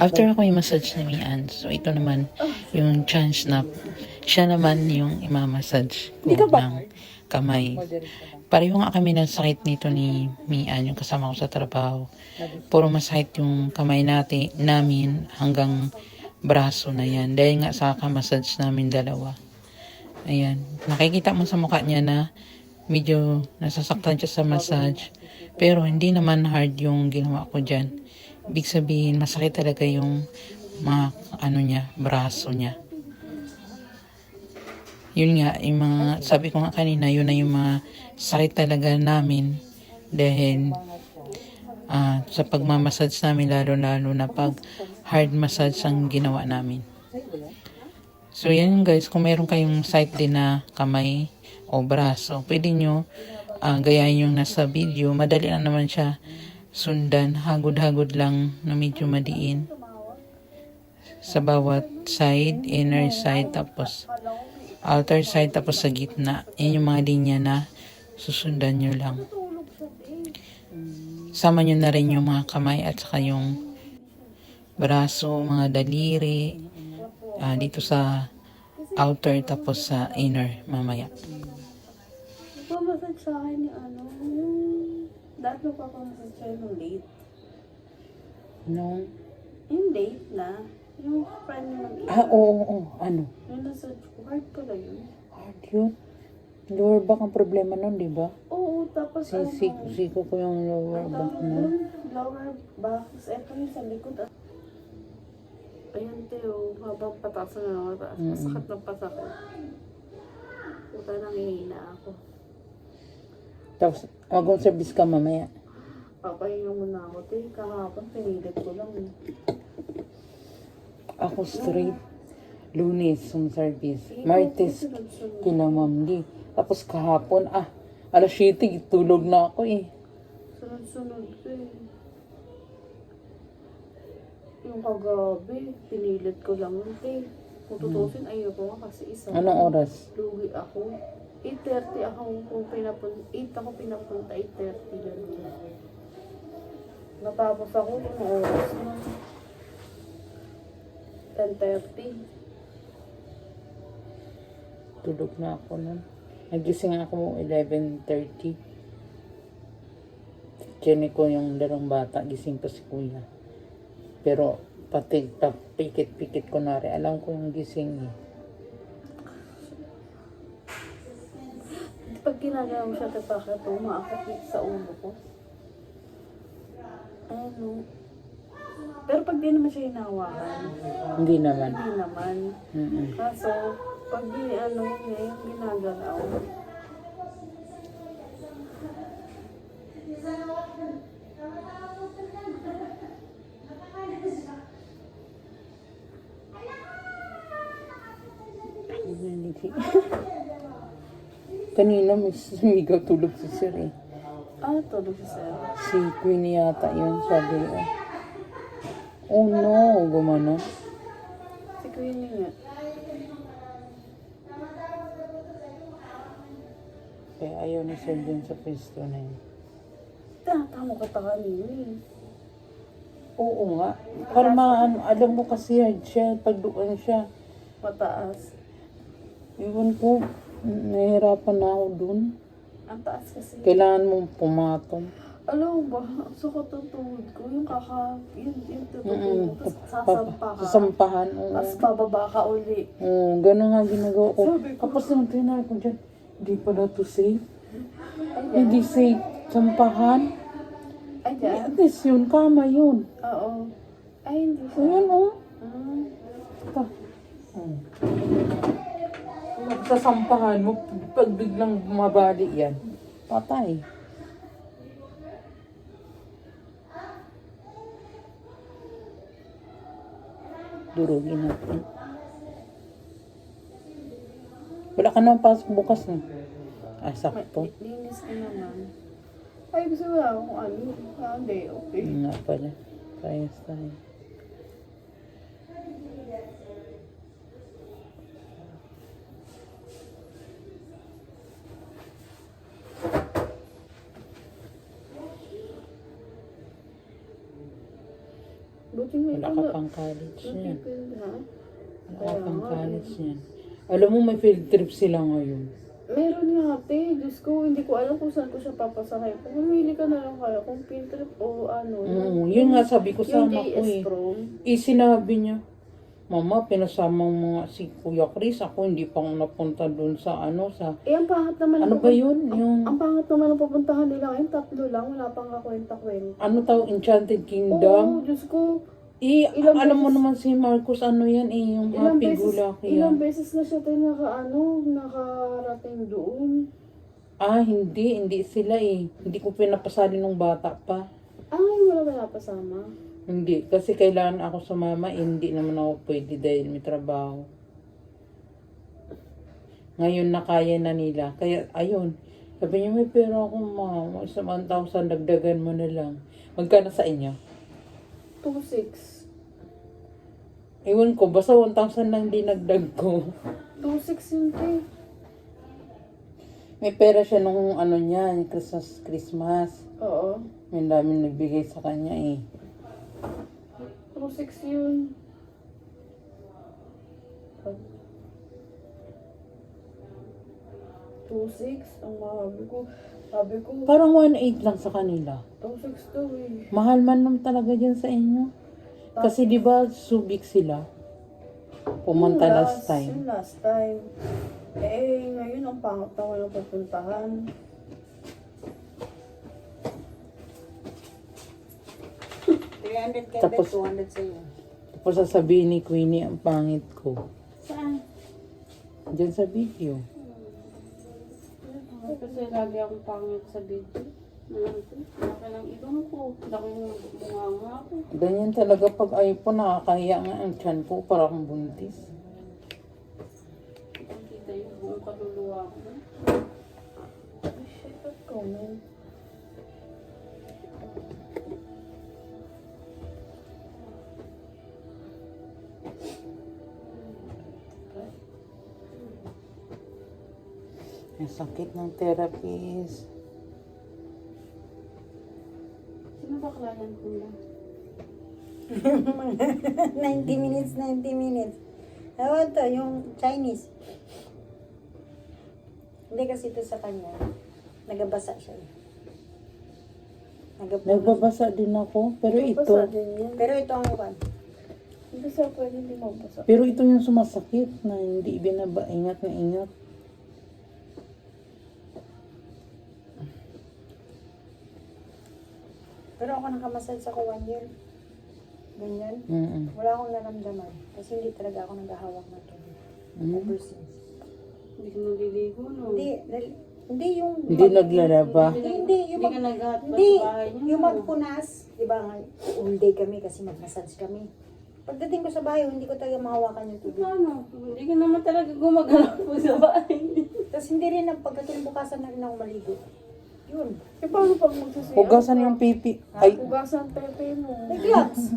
After ako yung massage ni Mian, so ito naman yung chance na siya naman yung imamassage ko ng kamay. Pareho nga kami ng sakit nito ni Mian, yung kasama ko sa trabaho. Puro masakit yung kamay natin, namin hanggang braso na yan. Dahil nga sa kamassage namin dalawa. Ayan. Nakikita mo sa mukha niya na medyo nasasaktan siya sa massage. Pero hindi naman hard yung ginawa ko dyan. Ibig sabihin, masakit talaga yung mga ano niya, braso niya. Yun nga, yung mga, sabi ko nga kanina, yun na yung mga sakit talaga namin dahil ah, sa pagmamassage namin, lalo-lalo na pag hard massage ang ginawa namin. So yan guys, kung meron kayong site din na kamay o braso, pwede nyo ah, gayahin yung nasa video. Madali lang naman siya sundan, hagod-hagod lang na medyo madiin sa bawat side, inner side, tapos outer side, tapos sa gitna. Yan yung mga linya na susundan nyo lang. Sama nyo na rin yung mga kamay at saka yung braso, mga daliri, ah, dito sa outer tapos sa inner mamaya. Pumasag sa akin yung ano, dati nagpapamasag siya yung late. No. Yung late na, yung friend mo mag Ah, oo, oo. Ano? Yung nasa hard pala yun. Hard yun. Lower back ang problema nun, di ba? Oo, tapos ano, Sisik, siko ko yung lower ang back tawag na. lower back, tapos eto yung sa likod. ah. Ayan, Teo, habang pataas na lang. Mm-mm. Masakit ng pasakit. Puta nangihina ako. Tapos, magong service ka mamaya. Papahinga muna ako, Teo. Kahapon, pinilit ko lang. eh. Ako straight. Lunes, yung service. Martes, kila Ma'am Lee. Tapos kahapon, ah, alas 7, tulog na ako eh. Sunod-sunod ko eh. Yung kagabi, pinilit ko lang yun, te. Kung tutusin, ayoko nga kasi isa. Anong oras? Lugi ako. 8.30 ako kung pinapunta. 8 ako pinapunta, 8.30 ganun. Natapos ako yung oras na. 10.30. Tulog na ako nun. Nagising ako 11.30. Chine ko yung larong bata, gising pa si kuya. Pero pati pa, pikit-pikit ko na rin. Alam ko yung gising eh. Pag ginagawa mo siya, tapakit, umaakit sa ulo ko. Ano? Pero pag di naman siya hinahawakan, Hindi naman. hindi naman. Mm-mm. Kaso, pag di, ano niya, yung ginagalaw, Kanina may sumigaw tulog si Sir eh. ah, tulog si Sir. Si Queenie yata yun, sabi oh. Oh no, gumano. Si Queenie nga. Kaya ayaw ni Sir dun sa pwesto na yun. Tinatamo ka ta kanina eh. Oo nga. Para maano, alam mo kasi hard siya, pag doon siya. Mataas. Iwan ko, nahihirapan na ako dun. Ang taas kasi. Kailangan mong pumatong. Alam mo ba, ang ng tuhod ko, yung kaka, yun, yung Mm tutulog, tapos sasampa ka. Sasampahan. Oo. Tapos bababa ka uli. Oo, ganun nga ginagawa ko. Sabi ko- Tapos nung tinry ko dyan, hindi pala to safe. Hindi safe. Sampahan. Ayan. At least yun, kama yun. Oo. Ay, hindi siya. Ayan oh. Ah. Ito. Hmm. Pag sasampahan mo, pag biglang bumabali yan, patay. Durugin natin. Wala ka naman pasok bukas na. Ah, sakto. Linis ko naman. Ay, gusto mo lang kung ano. Ah, hindi, okay. Nga pala. Parehas tayo. Buti may Wala ka pang college yan. Napipil, ha? Wala ka Kaya pang nga, college yan. Alam mo, may field trip sila ngayon. Meron nga ate, Diyos ko, hindi ko alam kung saan ko siya papasakay. Kung mamili ka na lang kaya, kung field trip o ano. Oo, yun nga sabi ko yung sama ko eh. Prom. Eh, sinabi niya, Mama, pinasama mo nga si Kuya Chris. Ako hindi pa ako napunta doon sa ano, sa... Eh, ang pangat naman. Ano ang ba yun? Ang, Yung, ang pangat naman ang pupuntahan nila ngayon, tatlo lang, wala pang kakwenta-kwenta. ano tawag, Enchanted Oo, Kingdom? Diyos ko, Eh, ilang alam mo beses- naman si Marcos, ano yan eh, yung Happy beses, Gulaki ilang beses na siya tayo naka, ano, nakarating doon. Ah, hindi, hindi sila eh. Hindi ko pinapasali nung bata pa. Ay, wala ba napasama? Hindi, kasi kailangan ako sumama, eh, hindi naman ako pwede dahil may trabaho. Ngayon na kaya na nila. Kaya, ayun. Sabi niya, may pera ako, ma. Isang 1,000, dagdagan mo na lang. Magkano sa inyo? 2.6. Ewan ko, basta 1,000 lang dinagdag ko. 2.6 yun, te. May pera siya nung ano niya, Christmas, Christmas. Oo. May dami nagbigay sa kanya eh. 2.6 yun. Two six, ang mahabi ko. Sabi ko, Parang 1,800 lang sa kanila. two six to eh. Mahal man naman talaga dyan sa inyo. Kasi di ba subik sila? Pumunta Yung last time. Yung last time. Eh, ngayon ang pangat na walang pupuntahan. Tapos, tapos sasabihin ni Queenie ang pangit ko. Saan? Diyan sa video. Kasi lagi akong pangit sa video. Laki ng ibang ko. Laki ng bunganga ako. Ganyan talaga pag iPhone, nakakahiya nga ang tiyan ko, parang buntis. Kita yung buong kaluluwa ko. Ay, shit, ba't comment? Ang sakit ng therapist. Sino ba client nila? 90 minutes, 90 minutes. Ewan to, yung Chinese. Hindi kasi ito sa kanya. Nagabasa siya. eh. Nagabasa. Nagbabasa din ako, pero ito, Basa din yan. Pero ito ang one. Hindi siya pwede hindi magbasa. pero ito yung sumasakit na hindi binaba, ingat na ingat. Pero ako nakamasal sa ko one year. Ganyan. Mm Wala akong naramdaman. Kasi hindi talaga ako naghahawak ng tubig. Mm. Ever since. Hindi ka naliligo, no? Hindi, dal- hindi yung... Hindi naglalaba. Hindi, hindi. Yung Hindi mag, ka hindi, bahay niyo? yung magpunas. Di ba nga, all day kami kasi mag-massage kami. Pagdating ko sa bahay, hindi ko talaga mahawakan yung tubig. Paano? Hindi ka naman talaga gumagalaw po sa bahay. Tapos hindi rin, ang pagkakinabukasan na rin ako maligo. Yun. Eh, paano pag magsasiyang? Hugasan yung pipi. Ay, Hugasan pepe mo. May gloves.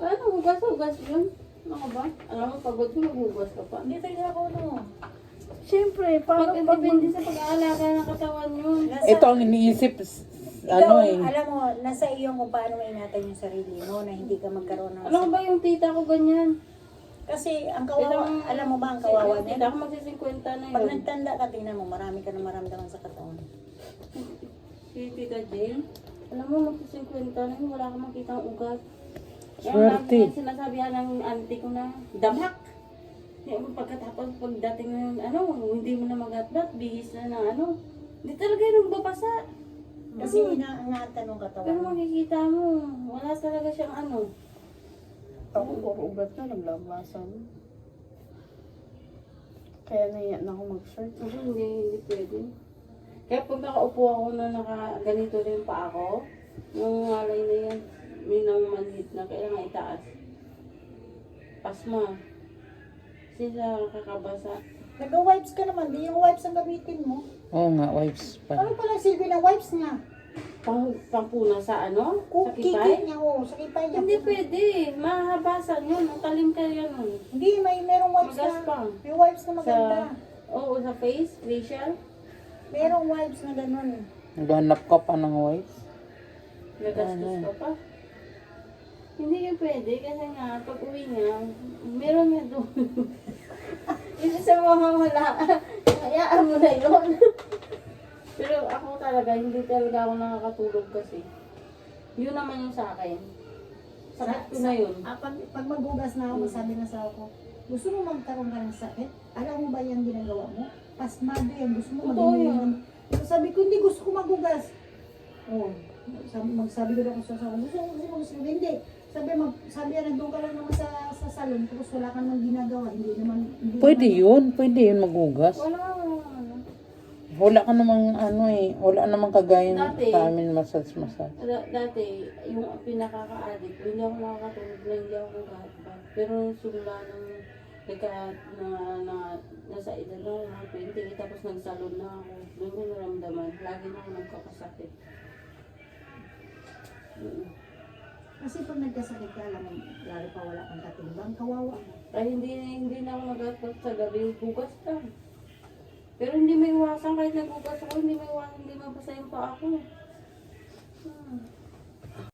Ano, hugas, hugas yun? Ano ba? Alam mo, pagod mo, maghugas ka pa. Hindi talaga ako no. Siyempre, paano pag, depende sa pag-aalaga ng katawan yun. Nasa, ito ang iniisip, ano eh. alam mo, nasa iyo kung paano ingatan yung sarili mo na hindi ka magkaroon ng Alam mo ba yung tita ko ganyan? Kasi ang kawawa, Tita- alam mo ba ang kawawa Yung niya? Tita ko magsisinkwenta na Pag yun. nagtanda ka, tingnan mo, marami ka na maramdaman sa katawan. Si Tita Jane, alam mo, magsisinkwenta na yun, wala kang makita ang ugat. Kaya Swerte. lagi niya sinasabihan ng auntie ko na, damhak! Kaya pagkatapos pagdating ng ano, hindi mo na magatbat, bihis na ng ano. Hindi talaga yun nagbabasa. Kasi inaangatan ng katawan. Pero makikita mo, wala talaga siyang ano. Ako, puro ugat na, naglabasan. Kaya naiyan na ako mag-shirt. Kasi hindi, hindi pwede. Kaya pag nakaupo ako na naka, ganito rin pa ako, yung alay na yan, may nang maliit na, kailangan itaas. Pasma. Kasi sa kakabasa. Nag-wipes ka naman, di yung wipes ang gamitin mo. Oo nga, wipes pa. Ano pala silbi ng wipes niya? Pang, pangpuna sa ano? Sa kipay? niya, oh, sa kipay niya. Hindi pwede. Mahabasan yun. Ang talim kayo nun. Hindi, may merong wipes na, Magaspang. may wipes na maganda. Sa, oo, sa face, facial. Merong wipes na ganun. Naghanap ka pa ng wipes. Gagastos Ano? ka pa. Hindi ka pwede kasi nga, pag uwi niya, meron niya doon. Yung sa mga wala, hayaan mo na yun. Pero ako talaga, hindi talaga ako nakakatulog kasi. Yun naman yung sa akin. Sakit ko na yun. Ah, pag, pag maghugas na ako, sabi na sa ako, gusto mo magkaroon ka ng sakit? Alam mo ba yung ginagawa mo? Pasmado yan, gusto mo Totoo maging yun. So, sabi ko, hindi gusto ko maghugas. Oh, sabi, magsabi ko lang sa sa gusto ko kasi maghugas. Hindi. Sabi, mag, sabi yan, nandun ka lang naman sa, sa salon, tapos wala ka namang ginagawa. Hindi naman, hindi Pwede naman, yun, pwede yun wala, wala. Wala ka namang ano eh, wala namang kagaya Dati. sa amin massage-massage. Da- dati, yung pinakaka-addict, hindi ako nakakatulog na hindi ako nag-hotbath. Pero nung simula nung nagka, na, na, nasa edad na ako, mga 20, tapos nagsalon na ako, doon ko naramdaman, lagi na ako nagkakasakit. Mm. Kasi pag nagkasakit ka, alam mo, lalo pa wala kang katimbang, kawawa ka. Ay, hindi, hindi na ako nag-hotbath sa gabi, bukas lang. Pero hindi may iwasan, kahit nagbukas ako, hindi may iwasan, hindi mabasa yung paa ko. Hmm.